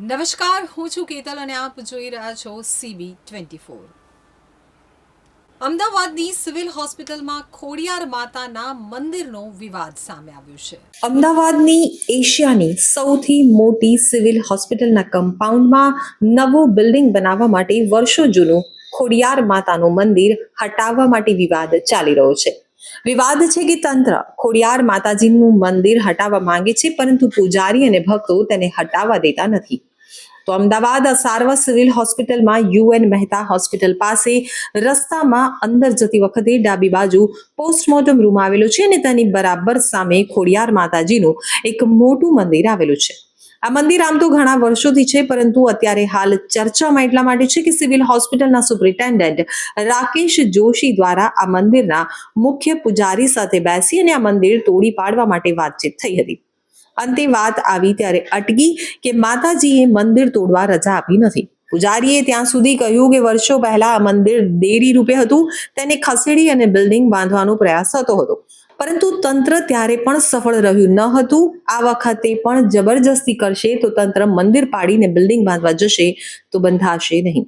નમસ્કાર, હું છું કેતલ અને આપ જોઈ રહ્યા છો સીબી ટ્વેન્ટી ફોર અમદાવાદની સિવિલ હોસ્પિટલમાં ખોડિયાર માતાના મંદિરનો વિવાદ સામે આવ્યો છે. અમદાવાદની એશિયાની સૌથી મોટી સિવિલ હોસ્પિટલના કમ્પાઉન્ડમાં નવું બિલ્ડિંગ બનાવવા માટે વર્ષો જૂનું ખોડિયાર માતાનું મંદિર હટાવવા માટે વિવાદ ચાલી રહ્યો છે. વિવાદ છે કે તંત્ર ખોડિયાર માતાજીનું મંદિર હટાવવા માંગે છે, પરંતુ પૂજારી અને ભક્તો તેને હટાવવા દેતા નથી. તો અમદાવાદ સારવા સિવિલ હોસ્પિટલમાં યુએન મહેતા હોસ્પિટલ પાસે રસ્તામાં અંદર જતી વખતે ડાબી બાજુ પોસ્ટમોર્ટમ રૂમ આવેલો છે અને તેની બરાબર સામે ખોડિયાર માતાજીનું એક મોટું મંદિર આવેલું છે. આ મંદિર આમ તો ઘણા વર્ષોથી છે, પરંતુ અત્યારે હાલ ચર્ચામાં એટલા માટે છે કે સિવિલ હોસ્પિટલના સુપ્રિન્ટેન્ડન્ટ રાકેશ જોશી દ્વારા આ મંદિરના મુખ્ય પૂજારી સાથે બેસી અને આ મંદિર તોડી પાડવા માટે વાતચીત થઈ હતી. અંતે વાત આવી ત્યારે અટકી કે માતાજીએ મંદિર તોડવા રજા આપી નથી. પૂજારીએ ત્યાં સુધી કહ્યું કે વર્ષો પહેલા આ મંદિર દેરી રૂપે હતું, તેને ખસેડી અને બિલ્ડિંગ બાંધવાનો પ્રયાસ થતો હતો. પરંતુ તંત્ર ત્યારે પણ સફળ રહ્યું ન હતું. આ વખતે પણ જબરજસ્તી કરશે તો તંત્ર મંદિર પાડીને બિલ્ડિંગ બાંધવા જશે તો બંધાશે નહીં.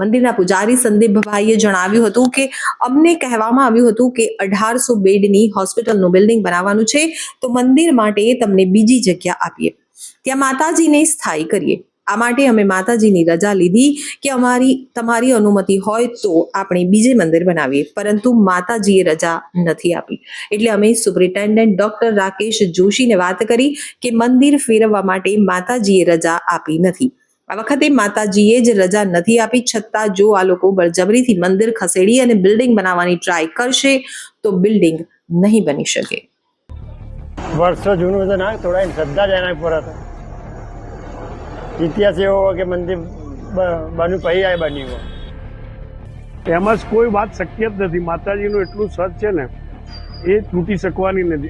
મંદિરના પૂજારી સંદીપભાઈએ જણાવ્યું હતું કે અમને કહેવામાં આવ્યું હતું કે અઢારસો બેડની હોસ્પિટલનું બિલ્ડિંગ બનાવવાનું છે, તો મંદિર માટે તમને બીજી જગ્યા આપીએ. ત્યાં માતાજીને સ્થાયી કરીએ. આ માટે અમે માતાજીની રજા લીધી કે અમારી, તમારી અનુમતિ હોય તો આપણે બીજે મંદિર બનાવીએ, પરંતુ માતાજીએ રજા નથી આપી. એટલે અમે સુપ્રિન્ટેન્ડન્ટ ડોક્ટર રાકેશ જોશીને વાત કરી કે મંદિર ફેરવવા માટે માતાજીએ રજા આપી નથી. આ વખતે માતાજીએ જ રજા નથી આપી છતાં જો આ લોકો બળજબરીથી મંદિર ખસેડી અને બિલ્ડિંગ બનાવવાની ટ્રાય કરશે તો બિલ્ડિંગ નહીં બની શકે. વર્ષો જૂનું તો ના થોડા શ્રદ્ધા જ એના પર હતા. ઇતિહાસ એવો કે મંદિર બ- બન્યું પછી આ બન્યું એમાં જ કોઈ વાત શક્ય જ નથી. માતાજીનું એટલું સત છે ને એ તૂટી શકવાની નથી.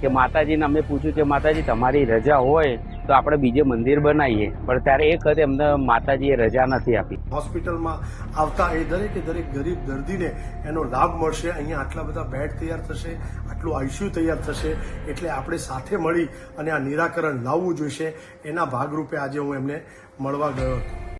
કે માતાજીને અમે પૂછ્યું કે માતાજી તમારી રજા હોય તો આપણે બીજે મંદિર બનાવીએ. પણ ત્યારે એક વખતે અમને માતાજીએ રજા નથી આપી. હોસ્પિટલમાં આવતા એ દરેકે દરેક ગરીબ દર્દીને એનો લાભ મળશે. અહીંયા આટલા બધા બેડ તૈયાર થશે, આટલું આઈસીયુ તૈયાર થશે. એટલે આપણે સાથે મળી અને આ નિરાકરણ લાવવું જોઈશે. એના ભાગરૂપે આજે હું એમને મળવા ગયો હતો.